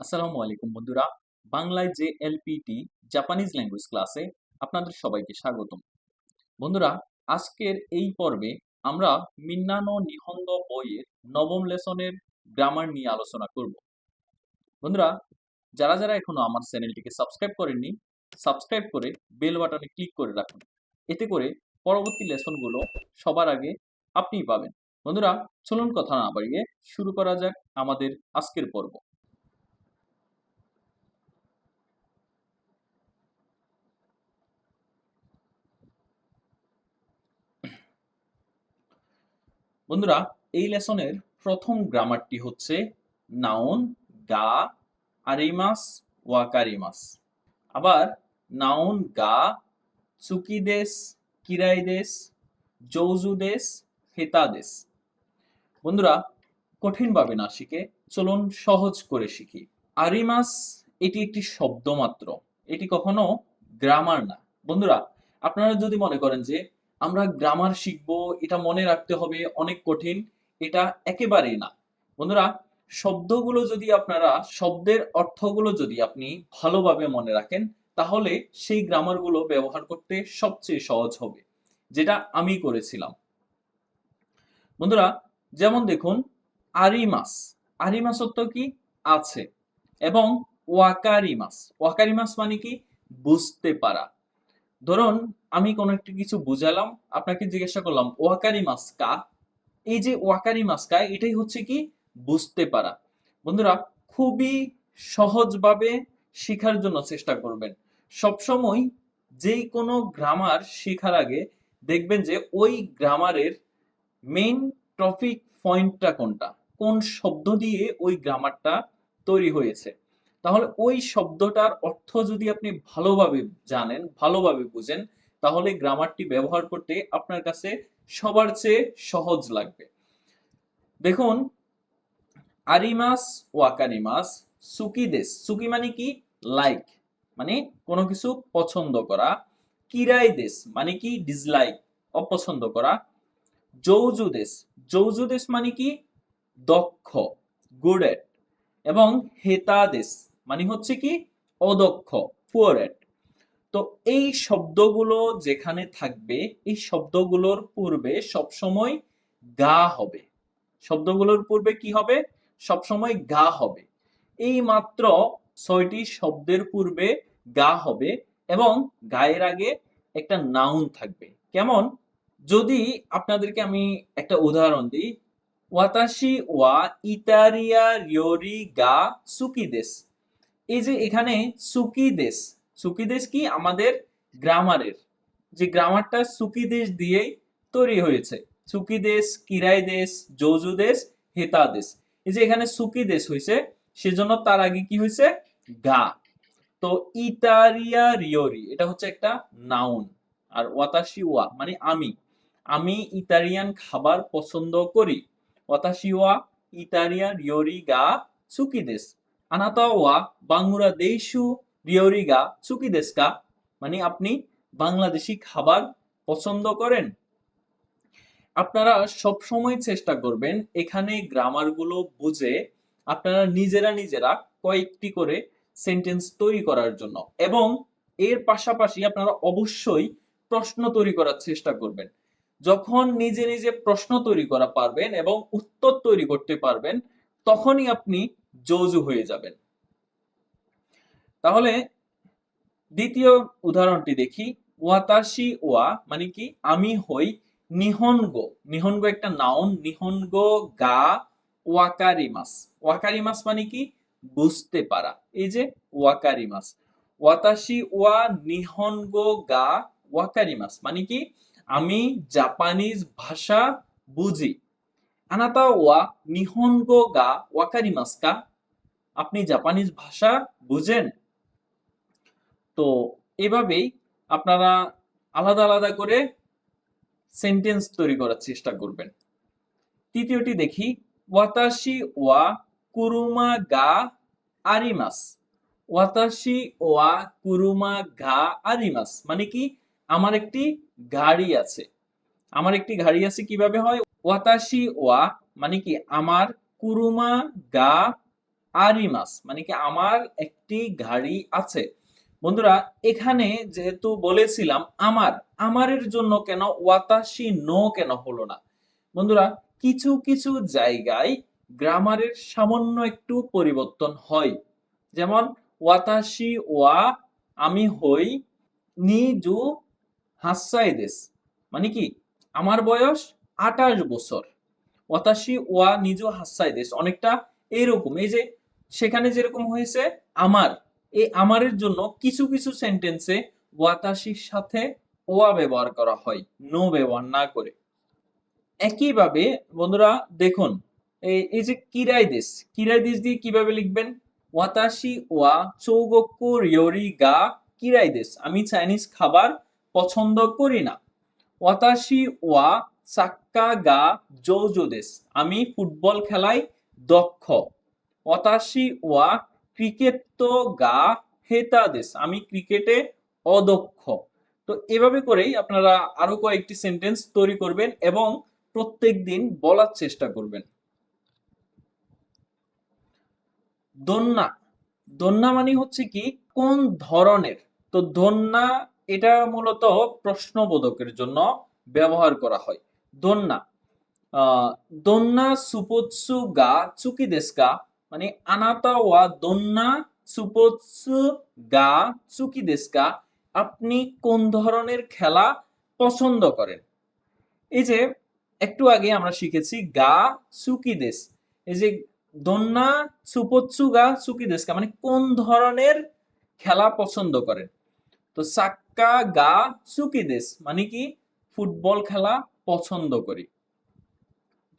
আসসালামু আলাইকুম বন্ধুরা। বাংলায় যে এলপিটি জাপানিজ ল্যাঙ্গুয়েজ ক্লাসে আপনাদের সবাইকে স্বাগতম। বন্ধুরা, আজকের এই পর্বে আমরা মিন্নানো নিহঙ্গ বইয়ের নবম লেসনের গ্রামার নিয়ে আলোচনা করব। বন্ধুরা, যারা যারা এখনও আমার চ্যানেলটিকে সাবস্ক্রাইব করেননি সাবস্ক্রাইব করে বেল বাটনে ক্লিক করে রাখুন। এতে করে পরবর্তী লেসনগুলো সবার আগে আপনিই পাবেন। বন্ধুরা, চলুন কথা না বাড়িয়ে শুরু করা যাক আমাদের আজকের পর্ব। বন্ধুরা, এই লেসনের প্রথম গ্রামারটি হচ্ছে নাউন, গা আরিমাস ওয়াকারিমাস আবার নাউন, গা চুকিদেস কিরাইদেস জৌজুদেস হেতাদেস বন্ধুরা, কঠিনভাবে না শিখে চলুন সহজ করে শিখি। আরিমাস এটি একটি শব্দ মাত্র এটি কখনো গ্রামার না। বন্ধুরা, আপনারা যদি মনে করেন যে আমরা গ্রামার শিখব, এটা মনে রাখতে হবে, অনেক কঠিন, এটা একেবারেই না। বন্ধুরা, শব্দগুলো যদি আপনারা, শব্দের অর্থগুলো যদি আপনি ভালোভাবে মনে রাখেন, তাহলে সেই গ্রামারগুলো ব্যবহার করতে সবচেয়ে সহজ হবে, যেটা আমি করেছিলাম। বন্ধুরা, যেমন দেখুন আরিমাস আরিমাস অর্থ কি? আছে। এবং ওয়াকারিমাস ওয়াকারিমাস মানে কি? বুঝতে পারা। ধরুন, আমি কোনো একটি কিছু বুঝালাম, আপনাকে জিজ্ঞাসা করলাম, ওয়াকারি মাস্কা? এই যে ওয়াকারি মাস্কা, এটাই হচ্ছে কি? বুঝতে পারা। বন্ধুরা, খুবই সহজভাবে শেখার জন্য চেষ্টা করবেন। সবসময় যেই কোনো গ্রামার শেখার আগে দেখবেন যে ওই গ্রামারের মেইন টপিক পয়েন্টটা কোনটা? কোন শব্দ দিয়ে ওই গ্রামারটা তৈরি হয়েছে? তাহলে ওই শব্দটার অর্থ যদি আপনি ভালোভাবে জানেন, ভালোভাবে বুঝেন, তাহলে গ্রামারটি ব্যবহার করতে আপনার কাছে সবার চেয়ে সহজ লাগবে। দেখুন, আরিমাস ওয়াকারিমাস সুকিদেস সুকি মানে কি? লাইক মানে কোনো কিছু পছন্দ করা। কিরাই দেশ মানে কি? ডিসলাইক অপছন্দ করা। জৌজুদেশ জৌজুদেশ মানে কি? দক্ষ গুড এট এবং হেতাদেশ মানে হচ্ছে কি অদক্ষ পুয়ার এট তো এই শব্দগুলো যেখানে থাকবে, এই শব্দগুলোর পূর্বে সবসময় গা হবে। শব্দগুলোর পূর্বে কি হবে? সবসময় গা হবে। এই মাত্র ছয়টি শব্দের পূর্বে গা হবে এবং গায়ের আগে একটা নাউন থাকবে। কেমন? যদি আপনাদেরকে আমি একটা উদাহরণ দিই ওয়াতাশি ওয়া ইতারিয়া রিওরি গা সুকিদেশ এই যে এখানে সুকি দেশ সুকিদেশ সুকিদেশ কি আমাদের গ্রামারের, যে গ্রামারটা সুকিদেশ দিয়েই তৈরি হয়েছে। সুকিদেশ কিরাই দেশ, যৌজু দেশ, হেতা দেশ। এই যে এখানে সুকিদেশ হয়েছে, সেজন্য তার আগে কি হয়েছে? গা। তো ইতারিয়া রিওরি, এটা হচ্ছে একটা নাউন আর ওয়াতাশি ওয়া মানে আমি। আমি ইতালিয়ান খাবার পছন্দ করি। ওয়াতাশি ওয়া, ইতারিয়া রিওরি গা সুকিদেশ আনাতা ওয়া বাংলা দেশু রিওরি গা সুকিদেশ কা মানে আপনি বাংলাদেশি খাবার পছন্দ করেন? আপনারা সব সময় চেষ্টা করবেন এখানে গ্রামারগুলো বুঝে আপনারা নিজেরা নিজেরা কয়েকটি করে সেন্টেন্স তৈরি করার জন্য। এবং এর পাশাপাশি আপনারা অবশ্যই প্রশ্ন তৈরি করার চেষ্টা করবেন। যখন নিজে নিজে প্রশ্ন তৈরি করা পারবেন এবং উত্তর তৈরি করতে পারবেন, তখনই আপনি যৌজু হয়ে যাবেন। তাহলে দ্বিতীয় উদাহরণটি দেখি। ওয়াতাশি ওয়া মানে কি? আমি হই নিহনগো। নিহনগো একটা নাউন নিহনগো গা ওয়াকারিমাস। ওয়াকারিমাস মানে কি? বুঝতে পারা। এই যে ওয়াকারিমাস। ওয়াতাশি ওয়া নিহনগো গা ওয়াকারিমাস মানে কি? আমি জাপানিজ ভাষা বুঝি। আপনি জাপানিজ ভাষা বুঝেন? তো এভাবেই আপনারা আলাদা আলাদা করে সেন্টেন্স তৈরি করার চেষ্টা করবেন। তৃতীয়টি দেখি, ওয়াতাশি ওয়া কুরুমা গা আরিমাস। ওয়াতাশি ওয়া কুরুমা গা আরিমাস মানে কি? আমার একটি গাড়ি আছে। আমার একটি গাড়ি আছে কীভাবে হয়? ওয়াতাশি ওয়া মানে কি আমার কুরুমা গা আরিমাস মানে কি আমার একটি গাড়ি আছে বন্ধুরা এখানে যেহেতু বলেছিলাম আমার আমারের জন্য কেন ওয়াতাশি নো কেন হলো না বন্ধুরা কিছু কিছু জায়গায় গ্রামারের সামান্য একটু পরিবর্তন হয় যেমন ওয়াতাশি ওয়া আমি হই নিজু হাসাইদেস মানে কি আমার বয়স আঠাশ বছর। ওয়াতাশি ওয়া নিজু হাসাইদেস অনেকটা এইরকম। এই যে সেখানে যেরকম হয়েছে আমার, এই আমারের জন্য কিছু কিছু সেন্টেন্সে ওয়াতাশির সাথে ওয়া ব্যবহার করা হয় নো ব্যবহার না করে। একইভাবে বন্ধুরা দেখুন, এই যে কিরাই দেশ কিরাই দেশ দিয়ে কীভাবে লিখবেন? ওয়াতাশি ওয়া চৌগক্কু রিওরি গা কিরাই দেশ। আমি চাইনিজ খাবার পছন্দ করি না। ওয়াতাশি ওয়া সাক্কা গা জৌজো দেশ আমি ফুটবল খেলায় দক্ষ। ওয়াতাশি ওয়া ক্রিকেট তো গা হেতা দেশ আমি ক্রিকেটে অদক্ষ। তো এভাবে করেই আপনারা আরও কয়েকটি সেন্টেন্স তৈরি করবেন এবং প্রত্যেক দিন বলার চেষ্টা করবেন। দন্যা দন্যা মানে হচ্ছে কি, কোন ধরনের? তো দন্যা এটা মূলত প্রশ্নবোধকের জন্য ব্যবহার করা হয়। দন্যা আহ, দন্যা সুপোৎসু গা চুকি দেশকা মানে আনাতা ওয়া দন্যা সুপোৎসু গা চুকি দেশকা আপনি কোন ধরনের খেলা পছন্দ করেন? এই যে একটু আগে আমরা শিখেছি গা সুকি দেশ এই যে দন্যা সুপোৎসু গা সুকি দেশকা মানে কোন ধরনের খেলা পছন্দ করেন? তো সাক্কা গা সুকি দেশ মানে কি ফুটবল খেলা? পছন্দ করি।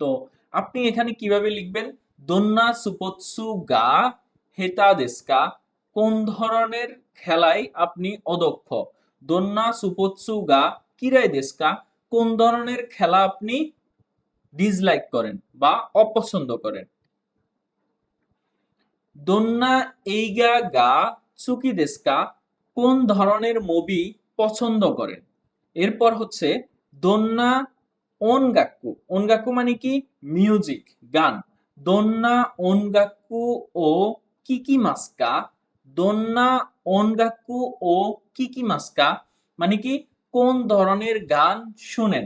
তো আপনি এখানে কীভাবে লিখবেন? দন্যা সুপোৎসু গা হেতা দেশকা, কোন ধরনের খেলায় আপনি অদক্ষ? দন্যা সুপোৎসু গা কিরাই দেশকা, কোন ধরনের খেলা আপনি ডিসলাইক করেন বা অপছন্দ করেন? দন্যা এইগা গা গা চুকি দেশকা, কোন ধরনের মুভি পছন্দ করেন? এরপর হচ্ছে দন্যা অনগাক্কু অনগাক্কু মানে কি? মিউজিক, গান। দন্যা অনগাক্কু ও কিকি মাস্কা দন্যা অনগাক্কু ও কিকি মাস্কা মানে কি? কোন ধরনের গান শুনেন?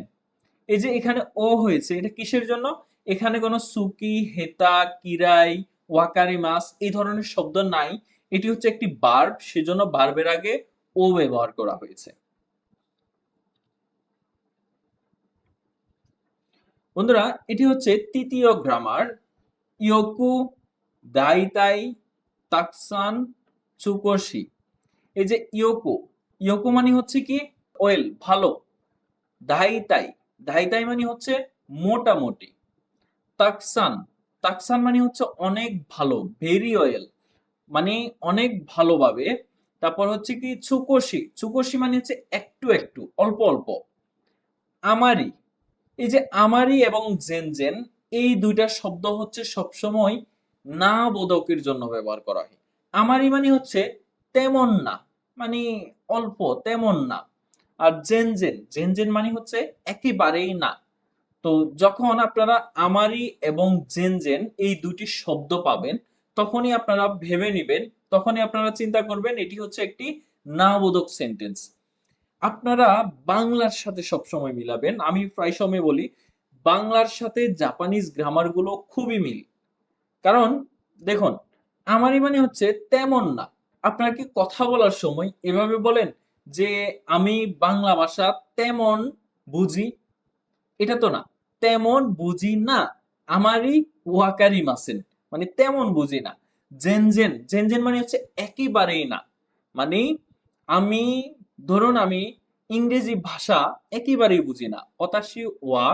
এই যে এখানে ও হয়েছে, এটা কিসের জন্য? এখানে কোনো সুকি, হেতা, কিরাই, ওয়াকারি মাস এই ধরনের শব্দ নাই। এটি হচ্ছে একটি বার্ব সেজন্য বার্বের আগে ও ব্যবহার করা হয়েছে। বন্ধুরা, এটি হচ্ছে তৃতীয় গ্রামার ইয়োকু, দাইতাই, তাকসান, চুকোশি। এই যে ইয়োকু ইয়োকু মানে হচ্ছে কি? ওয়েল, ভালো। দাইতাই দাইতাই মানে হচ্ছে মোটামুটি। তাকসান তাকসান মানে হচ্ছে অনেক ভালো ভেরি ওয়েল মানে অনেক ভালোভাবে। তারপর হচ্ছে কি? চুকোশি চুকোশি মানে হচ্ছে একটু একটু, অল্প অল্প। আমারি এই যে আমারি এবং জেন জেন, এই দুইটা শব্দ হচ্ছে সবসময় না বোধকের জন্য ব্যবহার করা হয়। আমারি মানে হচ্ছে তেমন না মানে অল্প, তেমন না। আর জেন জেন জেন জেন মানে হচ্ছে একেবারেই না। তো যখন আপনারা আমারি এবং জেন জেন এই দুটি শব্দ পাবেন, তখনই আপনারা ভেবে নেবেন, তখনই আপনারা চিন্তা করবেন এটি হচ্ছে একটি না বোধক সেন্টেন্স আপনারা বাংলার সাথে সবসময় মিলাবেন। আমি প্রায় সময় বলি, বাংলার সাথে জাপানিজ গ্রামারগুলো খুবই মিল। কারণ, দেখুন, আমারই মানে হচ্ছে তেমন না। আপনারা কি কথা বলার সময় এভাবে বলেন যে, আমি বাংলা ভাষা তেমন বুঝি? এটা তো না। তেমন বুঝি না। আমারই ওয়াকারি মাসেন মানে তেমন বুঝি না। জেন জেন জেন জেন মানে হচ্ছে একেবারেই না। মানে আমি ধরুন আমি ইংরেজি ভাষা একেবারেই বুঝি না। অতাশি ওয়া,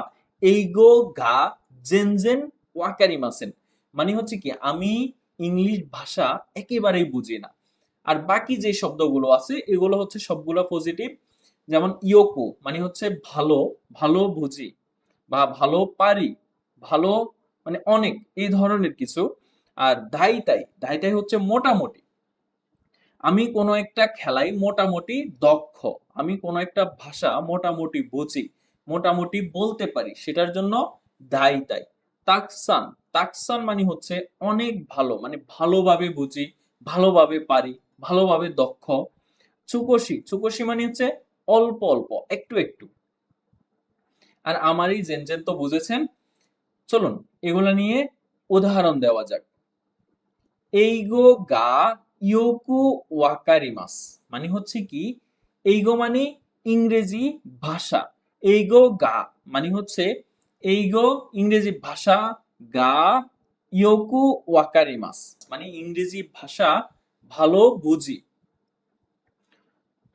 এইগো, গা, জেন জেন, ওয়াকারি, মাসেন। মানে হচ্ছে কি, আমি ইংলিশ ভাষা একেবারেই বুঝি না। আর বাকি যে শব্দগুলো আছে, এগুলো হচ্ছে সবগুলো পজিটিভ যেমন ইয়োকো মানে হচ্ছে ভালো ভালো বুঝি বা ভালো পারি, ভালো মানে অনেক, এই ধরনের কিছু। আর দাইতাই দাইতাই হচ্ছে মোটামুটি। আমি কোনো একটা খেলায় মোটামুটি দক্ষ, আমি কোনো একটা ভাষা মোটামুটি বুঝি, মোটামুটি বলতে পারি, সেটার জন্য দাইতাই তাকসান তাকসান মানে হচ্ছে অনেক ভালো মানে ভালোভাবে বুঝি, ভালোভাবে পারি, ভালোভাবে দক্ষ। চুকোশি চুকোশি মানে হচ্ছে অল্প অল্প, একটু একটু। আর আমারই জেনজেন তো বুঝেছেন। চলুন, এগুলা নিয়ে উদাহরণ দেওয়া যাক। এইগো গা ইয়োকু ওয়াকারিমাস মানে হচ্ছে কি? এইগো মানে ইংরেজি ভাষা। এইগো গা মানে হচ্ছে এইগো ইংরেজি ভাষা গা ইয়োকু ওয়াকারিমাস মানে ইংরেজি ভাষা ভালো বুঝি।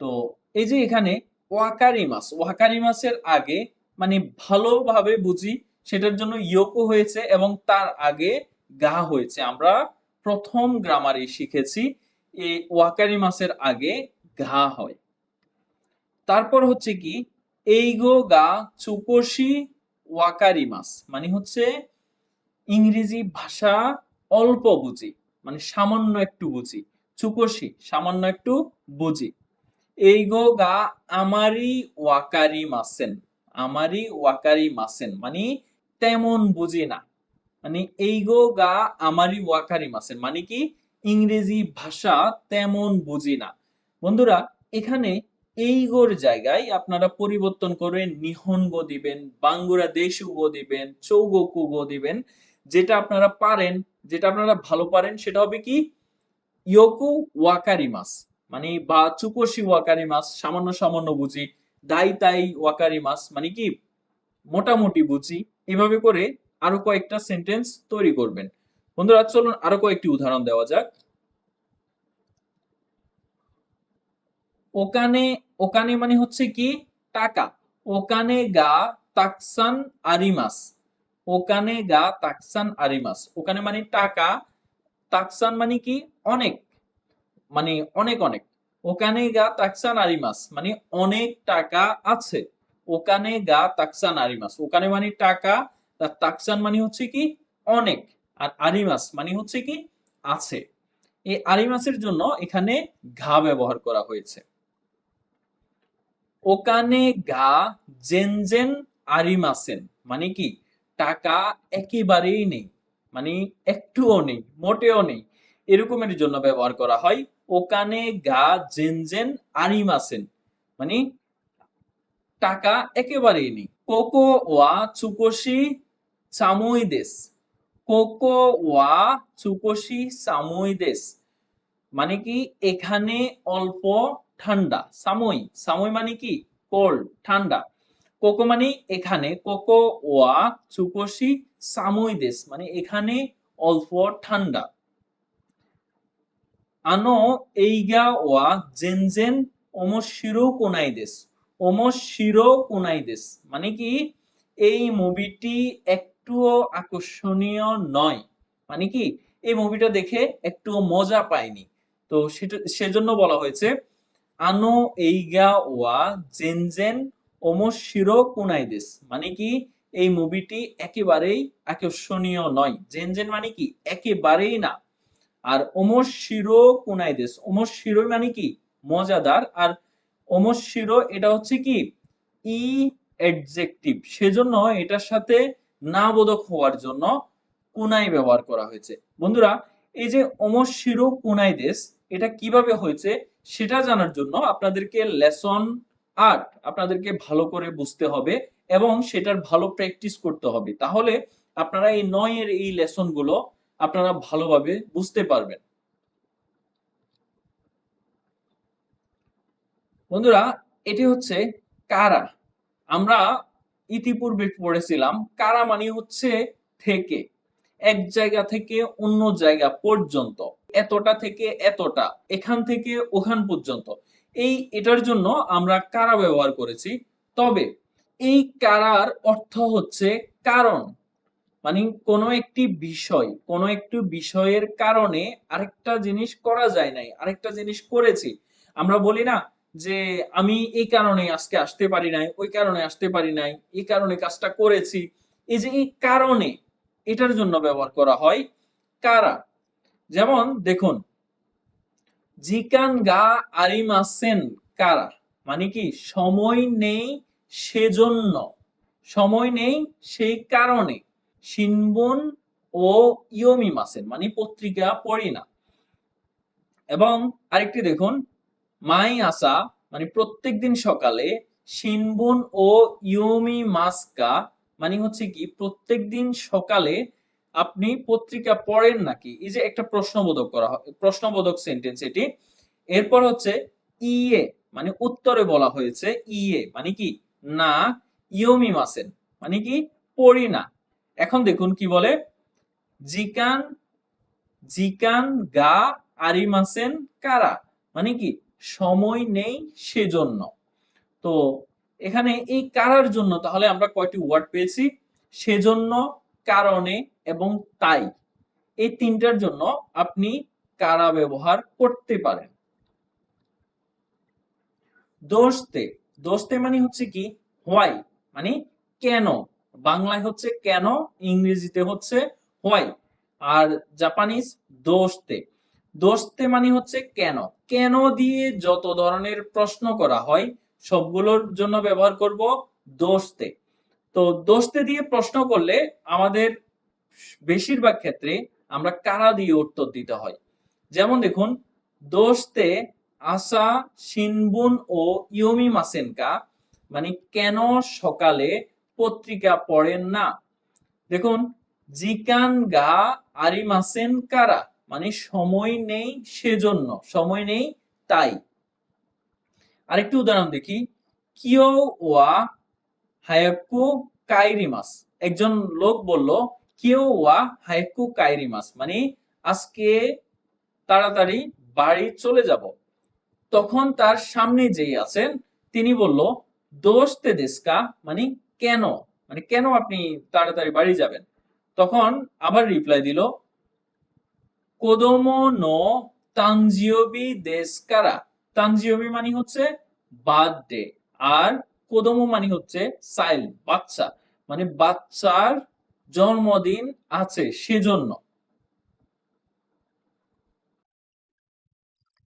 তো এই যে এখানে ওয়াকারিমাস, ওয়াকারিমাসের আগে মানে ভালোভাবে বুঝি, সেটার জন্য ইয়োকো হয়েছে এবং তার আগে গা হয়েছে। আমরা প্রথম গ্রামারে শিখেছি এই ওয়াকারি মাসের আগে ঘা হয়। তারপর হচ্ছে কি এইগো গা চুকোশি ওয়াকারি মাস মানে হচ্ছে ইংরেজি ভাষা অল্প বুঝি মানে সামান্য একটু বুঝি চুকোশি সামান্য একটু বুঝি। এই গো গা আমারি ওয়াকারি মাসেন আমারি ওয়াকারি মাসেন মানে তেমন বুঝি না। মানে এইগো গা আমারই ওয়াকারি মাসেন মানে কি? ইংরেজি ভাষা তেমন বুঝি না। বন্ধুরা, এখানে এইগোর জায়গায় আপনারা পরিবর্তন করে নিহনগো দিবেন, বাঙ্গুরা দেশুগো দিবেন চৌগোকুগো দিবেন, যেটা আপনারা পারেন, যেটা আপনারা ভালো পারেন, সেটা হবে কি? ইয়োকু ওয়াকারি মাস মানে বা চুকোশি ওয়াকারি মাস সামান্য সামান্য বুঝি দাই তাই ওয়াকারি মাস মানে কি? মোটামুটি বুঝি। এভাবে করে আরও কয়েকটা সেন্টেন্স তৈরি করবেন। বন্ধুরা, চলুন আরও কয়েকটি উদাহরণ দেওয়া যাক। ওকানে ওকানে মানে হচ্ছে কি? টাকা। ওকানে গা তাকসান আরিমাস। ওকানে গা তাকসান আরিমাস। ওখানে মানে টাকা, তাকসান মানে কি? অনেক। মানে অনেক অনেক। ওখানে গা তাকসান আরিমাস মানে অনেক টাকা আছে। ওখানে গা তাকসান আরিমাস। ওখানে মানে টাকা তাকসান মানে হচ্ছে কি অনেক আর আরিমাস মানে হচ্ছে কি আছে। এই আরিমাসের জন্য এখানে ঘা ব্যবহার করা হয়েছে। ওখানে গা জেনজেন আরিমাসেন মানে কি টাকা একেবারেই নেই মানে একটুও নেই, মোটেও নেই। এরকমের জন্য ব্যবহার করা হয়। ওখানে গা জেনজেন আরিমাসেন মানে টাকা একেবারেই নেই। কোকো ওয়া চুকোশি সামুইদেস কোকো ওয়া চুকোশি সামুইদেস মানে কি এখানে অল্প ঠান্ডা সাময়ী সাময়ী মানে কি কোল্ড ঠান্ডা কোকো মানে এখানে কোকো ওয়া চুকোশি সামুইদেস মানে এখানে অল্প ঠান্ডা আনো এইগা ওয়া জেন জেন অমশির জেনজেন ওমশিরো কোনাইদেস কোনাই দেশ মানে কি এই মুভিটি একটুও আকর্ষণীয় নয়। মানে কি? এই মুভিটা দেখে একটু মজা পায়নি তো সেটা, সেজন্য বলা হয়েছে, আনো এইগা ওয়া জেনজেন ওমশিরো কুনাইদেস মানে কি? এই মুভিটি একেবারেই আকর্ষণীয় নয়। জেনজেন মানে কি? একেবারেই না। আর ওমশিরো কুনাইদেস ওমশিরো মানে কি? মজাদার। আর ওমশিরো এটা হচ্ছে কি? ই অ্যাডজেক্টিভ সেজন্য এটার সাথে না বোধক হওয়ার জন্য কুনাই ব্যবহার করা হয়েছে। বন্ধুরা, এই যে অমশিরো কুনাইদেস এটা কীভাবে হয়েছে সেটা জানার জন্য আপনাদেরকে লেসন আর্ট আপনাদেরকে ভালো করে বুঝতে হবে এবং সেটার ভালো প্র্যাকটিস করতে হবে। তাহলে আপনারা এই নয়ের এই লেসনগুলো আপনারা ভালোভাবে বুঝতে পারবেন। বন্ধুরা, এটি হচ্ছে কারা। আমরা ইতিপূর্বে পড়েছিলাম কারা মানে হচ্ছে থেকে, এক জায়গা থেকে অন্য জায়গা পর্যন্ত, এতটা থেকে এতটা, এখান থেকে ওখান পর্যন্ত। এই, এটার জন্য আমরা কারা ব্যবহার করেছি? তবে এই কারার অর্থ হচ্ছে কারণ মানে কোনো একটি বিষয়, কোনো একটি বিষয়ের কারণে আরেকটা জিনিস করা যায় নাই, আরেকটা জিনিস করেছি। আমরা বলি না যে আমি এই কারণে আজকে আসতে পারি নাই, ওই কারণে আসতে পারি নাই, এই কারণে কাজটা করেছি। এই যে এই কারণে এটার জন্য ব্যবহার করা হয় কারা? যেমন দেখুন, জিকান গা আরিমাসেন কারা? মানে কি, সময় নেই সেজন্য। সময় নেই সেই কারণে। শিনবুন ও ইয়োমিমাসেন মানে পত্রিকা পড়ি না। এবং আরেকটি দেখুন মাই আসা মানে প্রত্যেকদিন সকালে শিনবুন ও ইয়োমি মাস্কা মানে হচ্ছে কি প্রত্যেকদিন সকালে আপনি পত্রিকা পড়েন নাকি? এই যে একটা প্রশ্নবোধক করা হয়, প্রশ্নবোধক সেন্টেন্স এটি। এরপর হচ্ছে ইয়ে মানে উত্তরে বলা হয়েছে ইয়ে মানে কি? না, ইয়োমি মাসেন মানে কি? পড়ি না। এখন দেখুন কি বলে? জিকান জিকান গা আরিমাসেন কারা? মানে কি? সময় নেই সেজন্য। তো এখানে এই কারার জন্য তাহলে আমরা কয়টি ওয়ার্ড পেয়েছি? সেজন্য, কারণে এবং তাই। এই তিনটার জন্য আপনি কারা ব্যবহার করতে পারেন। দোষতে দোষতে মানে হচ্ছে কি? হোয়াই মানে কেন? বাংলায় হচ্ছে কেন, ইংরেজিতে হচ্ছে হোয়াই। আর জাপানিজ দোষতে দোষতে মানে হচ্ছে কেন? কেন দিয়ে যত ধরনের প্রশ্ন করা হয়, সবগুলোর জন্য ব্যবহার করব দোস্তে। তো দোস্তে দিয়ে প্রশ্ন করলে আমাদের বেশিরভাগ ক্ষেত্রে আমরা কারা দিয়ে উত্তর দিতে হয়? যেমন দেখুন, দোস্তে আসা শিনবুন ও ইয়মি মাসেনকা মানে কেন সকালে পত্রিকা পড়েন না? দেখুন, জিকান গা আরিমাসেন কারা? মানে সময় নেই সেজন্য, সময় নেই তাই। আরেকটি উদাহরণ দেখি। কিও ওয়া হায়াকু কাইরিমাস। একজন লোক বলল কিও ওয়া হায়াকু কাইরিমাস মানে আজকে তাড়াতাড়ি বাড়ি চলে যাব। তখন তার সামনে যেই আছেন, তিনি বলল দোস্তে দেশকা? মানে কেন? মানে কেন আপনি তাড়াতাড়ি বাড়ি যাবেন? তখন আবার রিপ্লাই দিল কোদোমো নো তানজিওবি দেশকারা তানজিওবি মানে হচ্ছে বার্থডে আর কোদোমো মানে হচ্ছে চাইল্ড বাচ্চা মানে বাচ্চার জন্মদিন আছে সেজন্য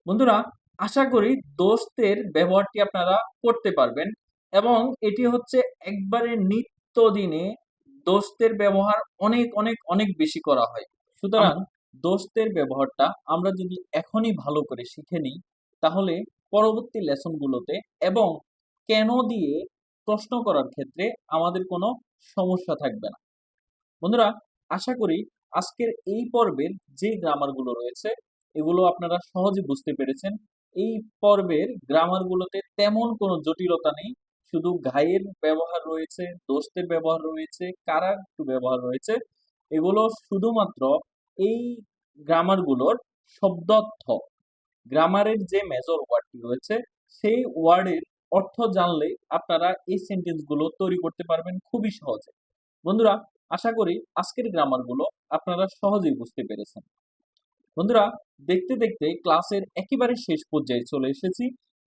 বন্ধুরা আশা করি দোস্তের ব্যবহারটি আপনারা করতে পারবেন এবং এটি হচ্ছে একবারে নিত্যদিনে দোস্তের ব্যবহার অনেক অনেক অনেক বেশি করা হয় সুতরাং দোস্তের ব্যবহারটা আমরা যদি এখনই ভালো করে শিখে নিই, তাহলে পরবর্তী লেসনগুলোতে এবং কেন দিয়ে প্রশ্ন করার ক্ষেত্রে আমাদের কোনো সমস্যা থাকবে না। বন্ধুরা, আশা করি আজকের এই পর্বের যে গ্রামারগুলো রয়েছে, এগুলো আপনারা সহজে বুঝতে পেরেছেন। এই পর্বের গ্রামারগুলোতে তেমন কোনো জটিলতা নেই। শুধু ঘায়ের ব্যবহার রয়েছে, দোস্তের ব্যবহার রয়েছে, কারার ব্যবহার রয়েছে। এগুলো শুধুমাত্র এই গ্রামারগুলোর শব্দার্থ। গ্রামারের যে মেজর ওয়ার্ডটি রয়েছে, সেই ওয়ার্ডের অর্থ জানলে আপনারা এই সেন্টেন্সগুলো তৈরি করতে পারবেন খুবই সহজে। বন্ধুরা, আশা করি আজকের গ্রামারগুলো আপনারা সহজেই বুঝতে পেরেছেন। বন্ধুরা, দেখতে দেখতে ক্লাসের একেবারে শেষ পর্যায়ে চলে এসেছি।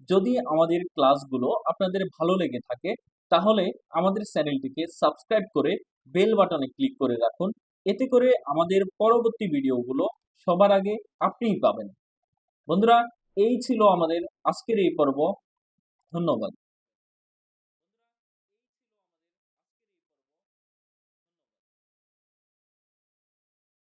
যদি আমাদের ক্লাসগুলো আপনাদের ভালো লেগে থাকে, তাহলে আমাদের চ্যানেলটিকে সাবস্ক্রাইব করে বেল বাটনে ক্লিক করে রাখুন। এতে করে আমাদের পরবর্তী ভিডিওগুলো সবার আগে আপনিই পাবেন। বন্ধুরা, এই ছিল আমাদের আজকের এই পর্ব। ধন্যবাদ।